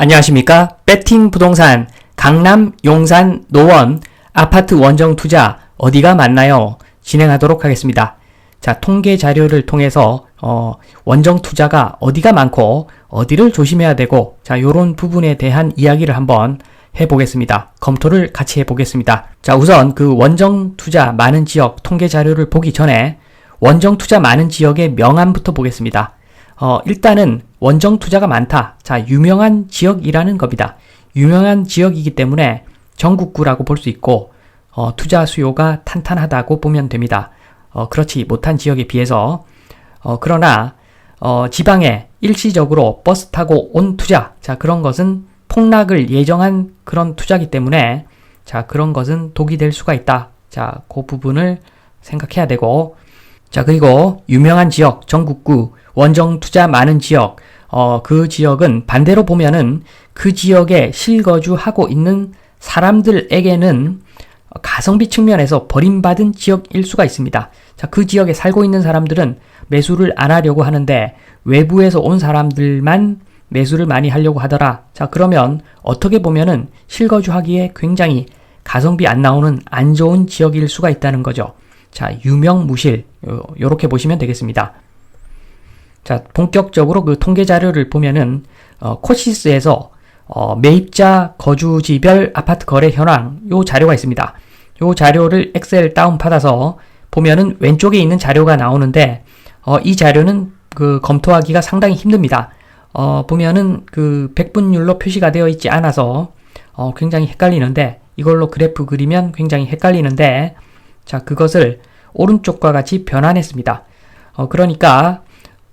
안녕하십니까? 배팅 부동산 강남, 용산, 노원 아파트 원정 투자 어디가 맞나요? 진행하도록 하겠습니다. 자, 통계 자료를 통해서 어, 원정 투자가 어디가 많고 어디를 조심해야 되고 자, 요런 부분에 대한 이야기를 한번 해보겠습니다. 검토를 같이 해보겠습니다. 자, 우선 그 원정 투자 많은 지역 통계 자료를 보기 전에 원정 투자 많은 지역의 명암부터 보겠습니다. 어, 일단은 원정 투자가 많다. 자, 유명한 지역이라는 겁니다. 유명한 지역이기 때문에 전국구라고 볼 수 있고, 어, 투자 수요가 탄탄하다고 보면 됩니다. 어, 그렇지 못한 지역에 비해서. 어, 그러나, 어, 지방에 일시적으로 버스 타고 온 투자. 자, 그런 것은 폭락을 예정한 그런 투자기 때문에, 자, 그런 것은 독이 될 수가 있다. 자, 그 부분을 생각해야 되고, 자, 그리고 유명한 지역, 전국구, 원정 투자 많은 지역, 어, 그 지역은 반대로 보면은 그 지역에 실거주하고 있는 사람들에게는 가성비 측면에서 버림받은 지역일 수가 있습니다. 자, 그 지역에 살고 있는 사람들은 매수를 안 하려고 하는데 외부에서 온 사람들만 매수를 많이 하려고 하더라. 자, 그러면 어떻게 보면은 실거주하기에 굉장히 가성비 안 나오는 안 좋은 지역일 수가 있다는 거죠. 자, 유명 무실. 요, 요렇게 보시면 되겠습니다. 자, 본격적으로 그 통계 자료를 보면은 어, 코시스에서 어, 매입자 거주지별 아파트 거래 현황 요 자료가 있습니다. 요 자료를 엑셀 다운 받아서 보면은 왼쪽에 있는 자료가 나오는데 어, 이 자료는 그 검토하기가 상당히 힘듭니다. 어, 보면은 그 백분율로 표시가 되어 있지 않아서 어, 굉장히 헷갈리는데 이걸로 그래프 그리면 굉장히 헷갈리는데 자 그것을 오른쪽과 같이 변환했습니다. 어, 그러니까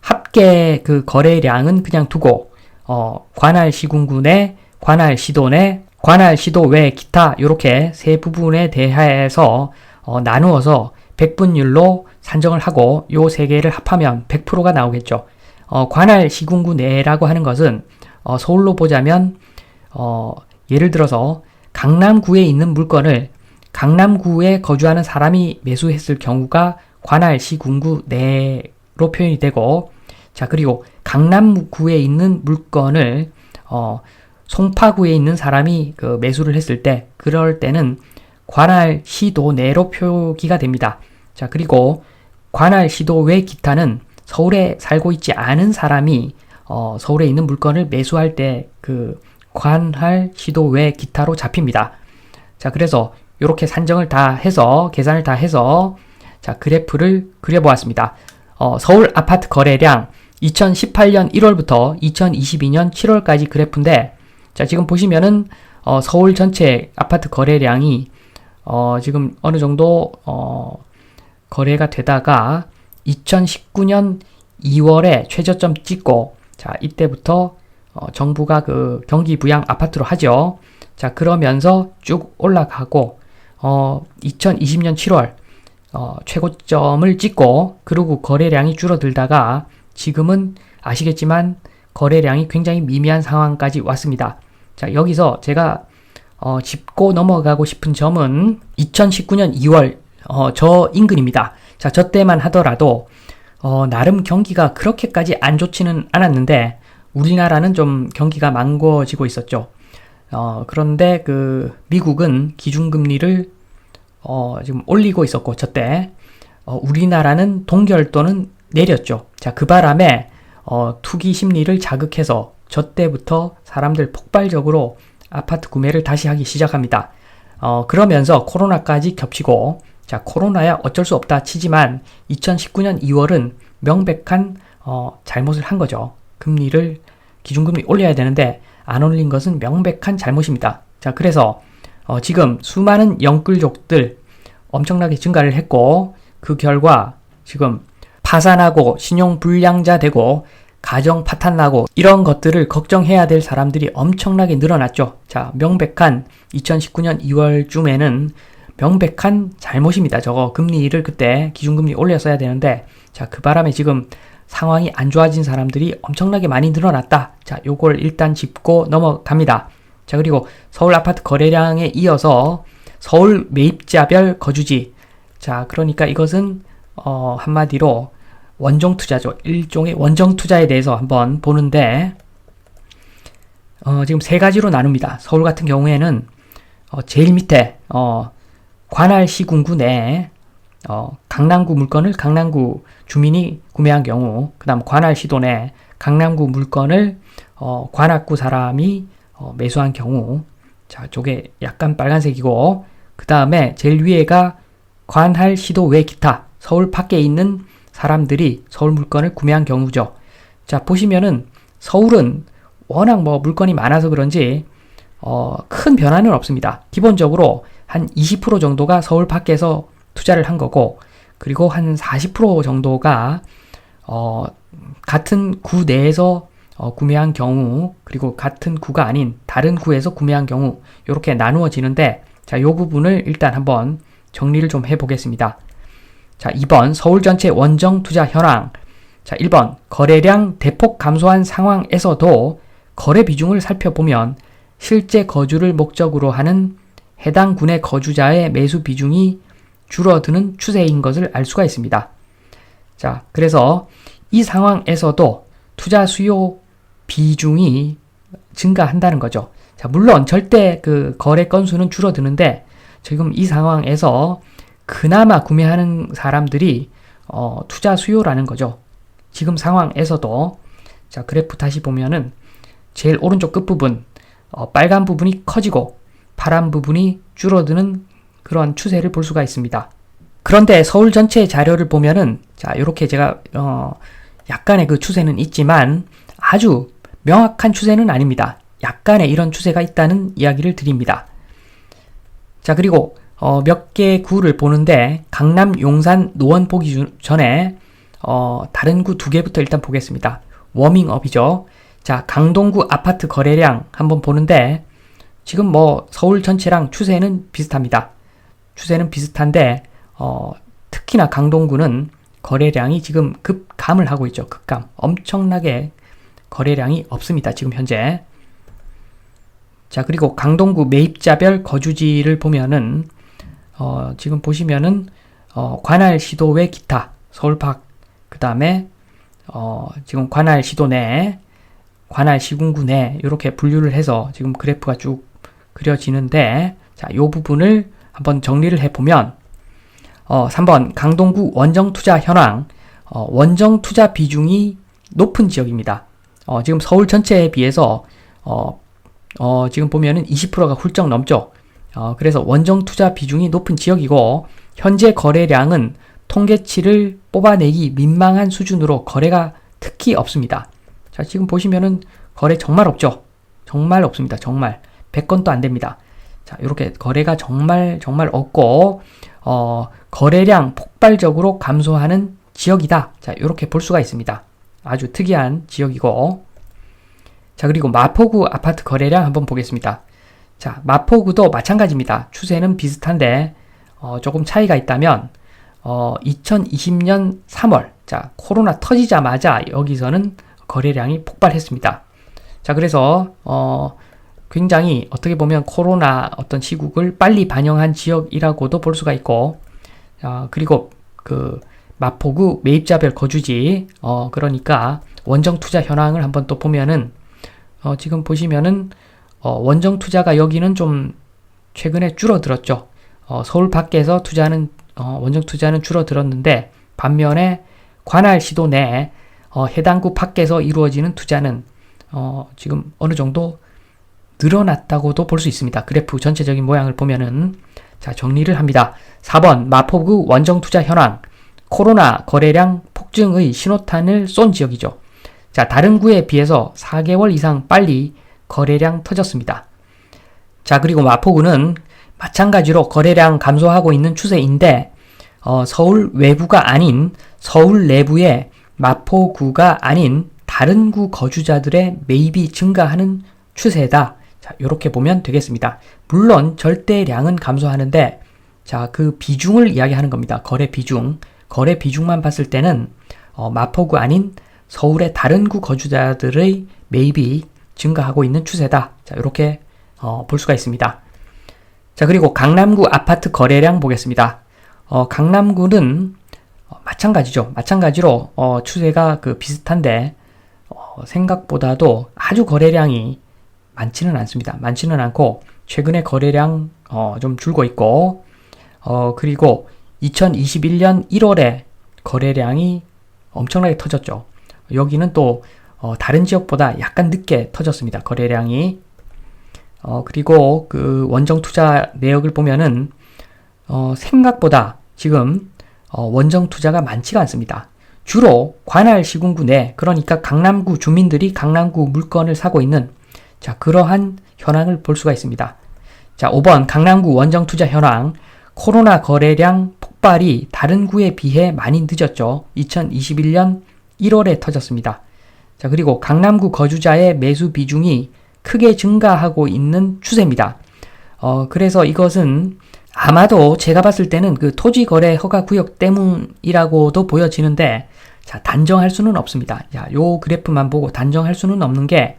합계 그 거래량은 그냥 두고 어, 관할 시군구 내, 관할 시도 내, 관할 시도 외 기타 이렇게 세 부분에 대해서 어, 나누어서 백분율로 산정을 하고 요 세 개를 합하면 100%가 나오겠죠. 어, 관할 시군구 내라고 하는 것은 어, 서울로 보자면 어, 예를 들어서 강남구에 있는 물건을 강남구에 거주하는 사람이 매수했을 경우가 관할 시군구 내로 표현이 되고 자, 그리고 강남구에 있는 물건을 어, 송파구에 있는 사람이 그 매수를 했을 때 그럴 때는 관할 시도 내로 표기가 됩니다. 자, 그리고 관할 시도 외 기타는 서울에 살고 있지 않은 사람이 어, 서울에 있는 물건을 매수할 때 그 관할 시도 외 기타로 잡힙니다. 자, 그래서 이렇게 산정을 다 해서 계산을 다 해서 자, 그래프를 그려 보았습니다. 어, 서울 아파트 거래량 2018년 1월부터 2022년 7월까지 그래프인데 자 지금 보시면은 어, 서울 전체 아파트 거래량이 어, 지금 어느 정도 어, 거래가 되다가 2019년 2월에 최저점 찍고 자 이때부터 어, 정부가 그 경기 부양 아파트로 하죠. 자 그러면서 쭉 올라가고 어, 2020년 7월 어, 최고점을 찍고 그리고 거래량이 줄어들다가 지금은 아시겠지만 거래량이 굉장히 미미한 상황까지 왔습니다. 자, 여기서 제가 어, 짚고 넘어가고 싶은 점은 2019년 2월 어, 저 인근입니다. 자, 저 때만 하더라도 어, 나름 경기가 그렇게까지 안 좋지는 않았는데 우리나라는 좀 경기가 망궈지고 있었죠. 어, 그런데 그 미국은 기준금리를 어, 지금 올리고 있었고 저때 어, 우리나라는 동결 또는 내렸죠. 자, 그 바람에 어, 투기 심리를 자극해서 저 때부터 사람들 폭발적으로 아파트 구매를 다시 하기 시작합니다. 어, 그러면서 코로나까지 겹치고 자, 코로나야 어쩔 수 없다 치지만 2019년 2월은 명백한 어, 잘못을 한 거죠. 금리를 기준금리 올려야 되는데 안 올린 것은 명백한 잘못입니다. 자, 그래서 어, 지금 수많은 영끌족들 엄청나게 증가를 했고 그 결과 지금 파산하고 신용 불량자 되고 가정 파탄 나고 이런 것들을 걱정해야 될 사람들이 엄청나게 늘어났죠. 자, 명백한 2019년 2월쯤에는 명백한 잘못입니다. 저거 금리를 그때 기준금리 올렸어야 되는데 자, 그 바람에 지금 상황이 안 좋아진 사람들이 엄청나게 많이 늘어났다. 자, 요걸 일단 짚고 넘어갑니다. 자, 그리고 서울 아파트 거래량에 이어서 서울 매입자별 거주지. 자, 그러니까 이것은 어, 한마디로 원정 투자죠. 일종의 원정 투자에 대해서 한번 보는데 어, 지금 세 가지로 나눕니다. 서울 같은 경우에는 어, 제일 밑에 어, 관할 시군구 내 어, 강남구 물건을 강남구 주민이 구매한 경우, 그 다음 관할 시도 내 강남구 물건을 어, 관악구 사람이 어, 매수한 경우, 자, 저게 약간 빨간색이고, 그 다음에 제일 위에가 관할 시도 외 기타 서울 밖에 있는 사람들이 서울 물건을 구매한 경우죠. 자, 보시면은 서울은 워낙 뭐 물건이 많아서 그런지 어, 큰 변화는 없습니다. 기본적으로 한 20% 정도가 서울 밖에서 투자를 한 거고, 그리고 한 40% 정도가 어, 같은 구 내에서 어, 구매한 경우, 그리고 같은 구가 아닌 다른 구에서 구매한 경우, 이렇게 나누어지는데, 자, 요 부분을 일단 한번 정리를 좀 해보겠습니다. 자, 2번 서울 전체 원정 투자 현황. 자, 1번 거래량 대폭 감소한 상황에서도 거래 비중을 살펴보면 실제 거주를 목적으로 하는 해당 군의 거주자의 매수 비중이 줄어드는 추세인 것을 알 수가 있습니다. 자, 그래서 이 상황에서도 투자 수요 비중이 증가한다는 거죠. 자, 물론 절대 그 거래 건수는 줄어드는데 지금 이 상황에서 그나마 구매하는 사람들이 어, 투자 수요라는 거죠. 지금 상황에서도 자 그래프 다시 보면은 제일 오른쪽 끝부분 어, 빨간 부분이 커지고 파란 부분이 줄어드는 그런 추세를 볼 수가 있습니다. 그런데 서울 전체 자료를 보면은 자 이렇게 제가 어, 약간의 그 추세는 있지만 아주 명확한 추세는 아닙니다. 약간의 이런 추세가 있다는 이야기를 드립니다. 자 그리고 어, 몇 개 구를 보는데 강남, 용산, 노원 보기 주, 전에 어, 다른 구 두 개부터 일단 보겠습니다. 워밍업이죠. 자 강동구 아파트 거래량 한번 보는데 지금 뭐 서울 전체랑 추세는 비슷합니다. 추세는 비슷한데 어, 특히나 강동구는 거래량이 지금 급감을 하고 있죠. 급감. 엄청나게 거래량이 없습니다. 지금 현재. 자, 그리고 강동구 매입자별 거주지를 보면은 어, 지금 보시면은 어, 관할 시도 외 기타 서울 밖 그다음에 어, 지금 관할 시도 내 관할 시군구 내 이렇게 분류를 해서 지금 그래프가 쭉 그려지는데 자, 요 부분을 한번 정리를 해 보면 어, 3번 강동구 원정 투자 현황 어, 원정 투자 비중이 높은 지역입니다. 어, 지금 서울 전체에 비해서 어, 어, 지금 보면은 20%가 훌쩍 넘죠. 어, 그래서 원정 투자 비중이 높은 지역이고 현재 거래량은 통계치를 뽑아내기 민망한 수준으로 거래가 특히 없습니다. 자, 지금 보시면은 거래 정말 없죠. 정말 없습니다. 정말 100건도 안 됩니다. 자, 이렇게 거래가 정말 정말 없고 어, 거래량 폭발적으로 감소하는 지역이다. 자, 이렇게 볼 수가 있습니다. 아주 특이한 지역이고 자, 그리고 마포구 아파트 거래량 한번 보겠습니다. 자, 마포구도 마찬가지입니다. 추세는 비슷한데 어, 조금 차이가 있다면 어, 2020년 3월 자 코로나 터지자마자 여기서는 거래량이 폭발했습니다. 자 그래서 어, 굉장히 어떻게 보면 코로나 어떤 시국을 빨리 반영한 지역이라고도 볼 수가 있고 어, 그리고 그 마포구 매입자별 거주지 어, 그러니까 원정 투자 현황을 한번 또 보면은 어, 지금 보시면은 어, 원정 투자가 여기는 좀 최근에 줄어들었죠. 어, 서울 밖에서 투자는 어, 원정 투자는 줄어들었는데 반면에 관할 시도 내 어, 해당구 밖에서 이루어지는 투자는 어, 지금 어느 정도 늘어났다고도 볼 수 있습니다. 그래프 전체적인 모양을 보면은 자 정리를 합니다. 4번 마포구 원정 투자 현황 코로나 거래량 폭증의 신호탄을 쏜 지역이죠. 자 다른 구에 비해서 4개월 이상 빨리 거래량 터졌습니다. 자, 그리고 마포구는 마찬가지로 거래량 감소하고 있는 추세인데, 어, 서울 외부가 아닌 서울 내부의 마포구가 아닌 다른 구 거주자들의 매입이 증가하는 추세다. 자, 이렇게 보면 되겠습니다. 물론 절대량은 감소하는데, 자, 그 비중을 이야기하는 겁니다. 거래 비중. 거래 비중만 봤을 때는, 어, 마포구 아닌 서울의 다른 구 거주자들의 매입이 증가하고 있는 추세다. 자, 이렇게 어, 볼 수가 있습니다. 자, 그리고 강남구 아파트 거래량 보겠습니다. 어, 강남구는 어, 마찬가지죠. 마찬가지로 어, 추세가 그 비슷한데 어, 생각보다도 아주 거래량이 많지는 않습니다. 많지는 않고 최근에 거래량 어, 좀 줄고 있고 어, 그리고 2021년 1월에 거래량이 엄청나게 터졌죠. 여기는 또 어, 다른 지역보다 약간 늦게 터졌습니다. 거래량이. 어, 그리고 그 원정 투자 내역을 보면은 어, 생각보다 지금 어, 원정 투자가 많지가 않습니다. 주로 관할 시군구 내, 그러니까 강남구 주민들이 강남구 물건을 사고 있는 자, 그러한 현황을 볼 수가 있습니다. 자, 5번 강남구 원정 투자 현황. 코로나 거래량 폭발이 다른 구에 비해 많이 늦었죠. 2021년 1월에 터졌습니다. 자, 그리고 강남구 거주자의 매수 비중이 크게 증가하고 있는 추세입니다. 어, 그래서 이것은 아마도 제가 봤을 때는 그 토지 거래 허가 구역 때문이라고도 보여지는데 자, 단정할 수는 없습니다. 자, 요 그래프만 보고 단정할 수는 없는 게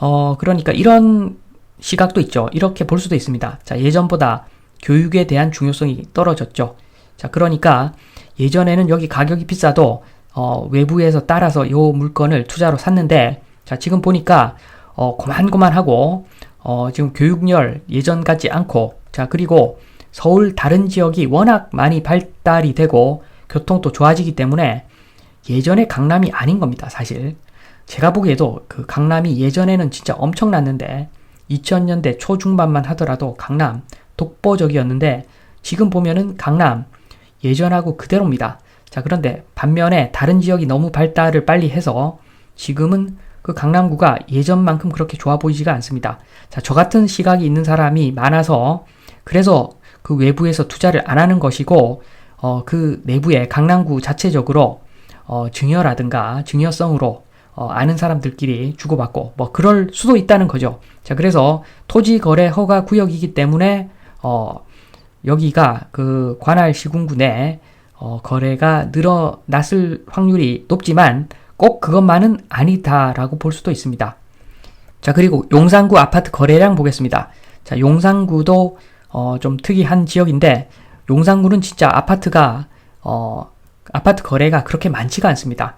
어, 그러니까 이런 시각도 있죠. 이렇게 볼 수도 있습니다. 자, 예전보다 교육에 대한 중요성이 떨어졌죠. 자, 그러니까 예전에는 여기 가격이 비싸도 어, 외부에서 따라서 요 물건을 투자로 샀는데 자, 지금 보니까 어, 고만고만하고 어, 지금 교육열 예전 같지 않고 자, 그리고 서울 다른 지역이 워낙 많이 발달이 되고 교통도 좋아지기 때문에 예전의 강남이 아닌 겁니다, 사실. 제가 보기에도 그 강남이 예전에는 진짜 엄청났는데 2000년대 초중반만 하더라도 강남 독보적이었는데 지금 보면은 강남 예전하고 그대로입니다. 자, 그런데 반면에 다른 지역이 너무 발달을 빨리 해서 지금은 그 강남구가 예전만큼 그렇게 좋아 보이지가 않습니다. 자, 저 같은 시각이 있는 사람이 많아서 그래서 그 외부에서 투자를 안 하는 것이고 어, 그 내부에 강남구 자체적으로 어, 증여라든가 증여성으로 어, 아는 사람들끼리 주고받고 뭐 그럴 수도 있다는 거죠. 자, 그래서 토지 거래 허가 구역이기 때문에 어, 여기가 그 관할 시군구 내 어, 거래가 늘어났을 확률이 높지만 꼭 그것만은 아니다라고 볼 수도 있습니다. 자, 그리고 용산구 아파트 거래량 보겠습니다. 자, 용산구도 어, 좀 특이한 지역인데 용산구는 진짜 아파트가 어, 아파트 거래가 그렇게 많지가 않습니다.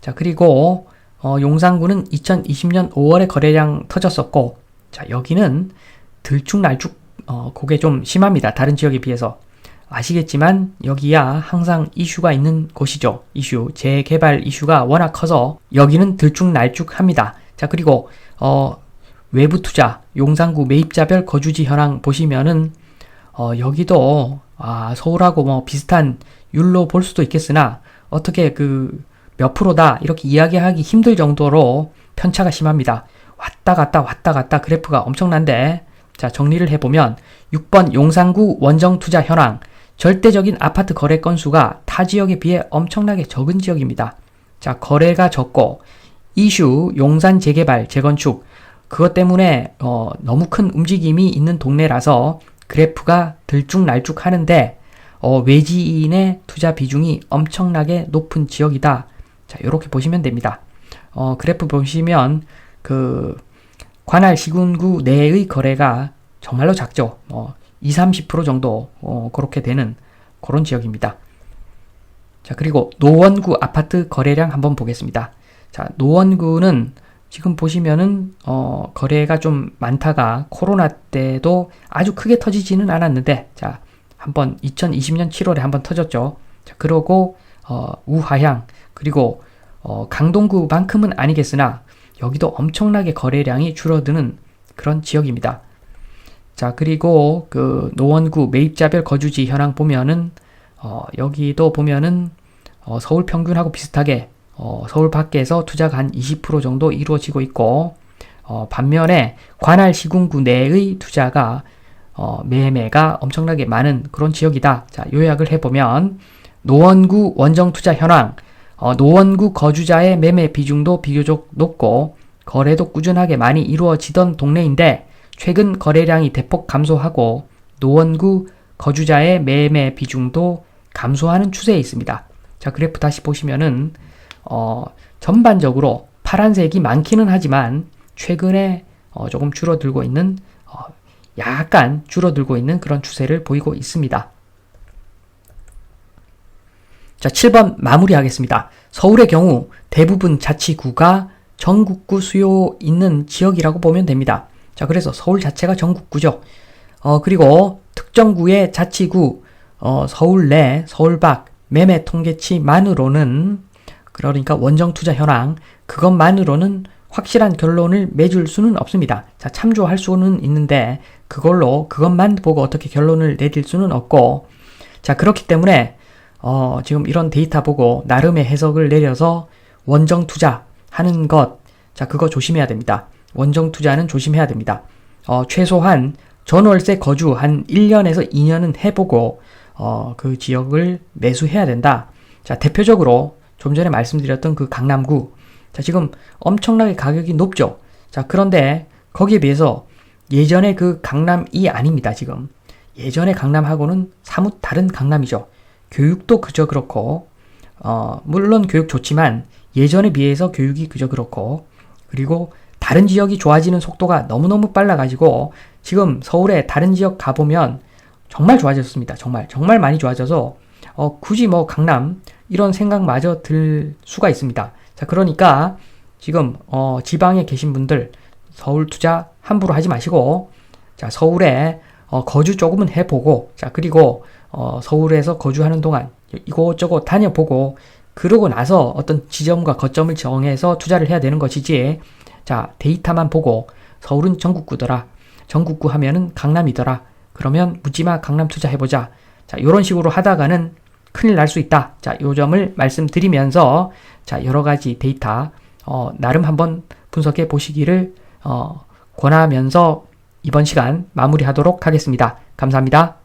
자, 그리고 어, 용산구는 2020년 5월에 거래량 터졌었고 자, 여기는 들쭉날쭉 어, 그게 좀 심합니다. 다른 지역에 비해서. 아시겠지만 여기야 항상 이슈가 있는 곳이죠. 이슈. 재개발 이슈가 워낙 커서 여기는 들쭉날쭉합니다. 자, 그리고 어, 외부 투자, 용산구 매입자별 거주지 현황 보시면은 어, 여기도 아, 서울하고 뭐 비슷한 율로 볼 수도 있겠으나 어떻게 그 몇 프로다 이렇게 이야기하기 힘들 정도로 편차가 심합니다. 왔다 갔다 왔다 갔다 그래프가 엄청난데 자 정리를 해보면 6번 용산구 원정 투자 현황 절대적인 아파트 거래 건수가 타 지역에 비해 엄청나게 적은 지역입니다. 자 거래가 적고 이슈 용산 재개발 재건축 그것 때문에 어, 너무 큰 움직임이 있는 동네라서 그래프가 들쭉날쭉 하는데 어, 외지인의 투자 비중이 엄청나게 높은 지역이다. 자, 이렇게 보시면 됩니다. 어, 그래프 보시면 그 관할 시군구 내의 거래가 정말로 작죠. 어, 20, 30% 정도 어, 그렇게 되는 그런 지역입니다. 자, 그리고 노원구 아파트 거래량 한번 보겠습니다. 자, 노원구는 지금 보시면은 어, 거래가 좀 많다가 코로나 때도 아주 크게 터지지는 않았는데 자, 한번 2020년 7월에 한번 터졌죠. 자, 그러고 어, 우하향 그리고 어, 강동구만큼은 아니겠으나 여기도 엄청나게 거래량이 줄어드는 그런 지역입니다. 자, 그리고 그 노원구 매입자별 거주지 현황 보면은 어, 여기도 보면은 어, 서울 평균하고 비슷하게 어, 서울 밖에서 투자가 한 20% 정도 이루어지고 있고 어, 반면에 관할 시군구 내의 투자가 어, 매매가 엄청나게 많은 그런 지역이다. 자, 요약을 해보면 노원구 원정 투자 현황, 어, 노원구 거주자의 매매 비중도 비교적 높고 거래도 꾸준하게 많이 이루어지던 동네인데 최근 거래량이 대폭 감소하고 노원구 거주자의 매매 비중도 감소하는 추세에 있습니다. 자, 그래프 다시 보시면은 어, 전반적으로 파란색이 많기는 하지만 최근에 어, 조금 줄어들고 있는 어, 약간 줄어들고 있는 그런 추세를 보이고 있습니다. 자, 7번 마무리하겠습니다. 서울의 경우 대부분 자치구가 전국구 수요 있는 지역이라고 보면 됩니다. 자, 그래서 서울 자체가 전국구죠. 어, 그리고 특정구의 자치구, 어, 서울 내, 서울 밖, 매매 통계치만으로는, 그러니까 원정 투자 현황, 그것만으로는 확실한 결론을 맺을 수는 없습니다. 자, 참조할 수는 있는데, 그걸로, 그것만 보고 어떻게 결론을 내릴 수는 없고, 자, 그렇기 때문에, 어, 지금 이런 데이터 보고 나름의 해석을 내려서 원정 투자 하는 것, 자, 그거 조심해야 됩니다. 원정 투자는 조심해야 됩니다. 어, 최소한 전월세 거주 한 1년에서 2년은 해보고, 어, 그 지역을 매수해야 된다. 자, 대표적으로 좀 전에 말씀드렸던 그 강남구. 자, 지금 엄청나게 가격이 높죠. 자, 그런데 거기에 비해서 예전에 그 강남이 아닙니다, 지금. 예전에 강남하고는 사뭇 다른 강남이죠. 교육도 그저 그렇고, 어, 물론 교육 좋지만 예전에 비해서 교육이 그저 그렇고, 그리고 다른 지역이 좋아지는 속도가 너무너무 빨라가지고 지금 서울의 다른 지역 가보면 정말 좋아졌습니다. 정말, 정말 많이 좋아져서 어, 굳이 뭐 강남 이런 생각마저 들 수가 있습니다. 자, 그러니까 지금 어, 지방에 계신 분들 서울 투자 함부로 하지 마시고 자, 서울에 어, 거주 조금은 해보고 자, 그리고 어, 서울에서 거주하는 동안 이곳저곳 다녀보고 그러고 나서 어떤 지점과 거점을 정해서 투자를 해야 되는 것이지 자, 데이터만 보고 서울은 전국구더라. 전국구 하면은 강남이더라. 그러면 묻지마 강남 투자해보자. 자, 이런 식으로 하다가는 큰일 날 수 있다. 자, 요 점을 말씀드리면서 자, 여러 가지 데이터 어, 나름 한번 분석해 보시기를 어, 권하면서 이번 시간 마무리하도록 하겠습니다. 감사합니다.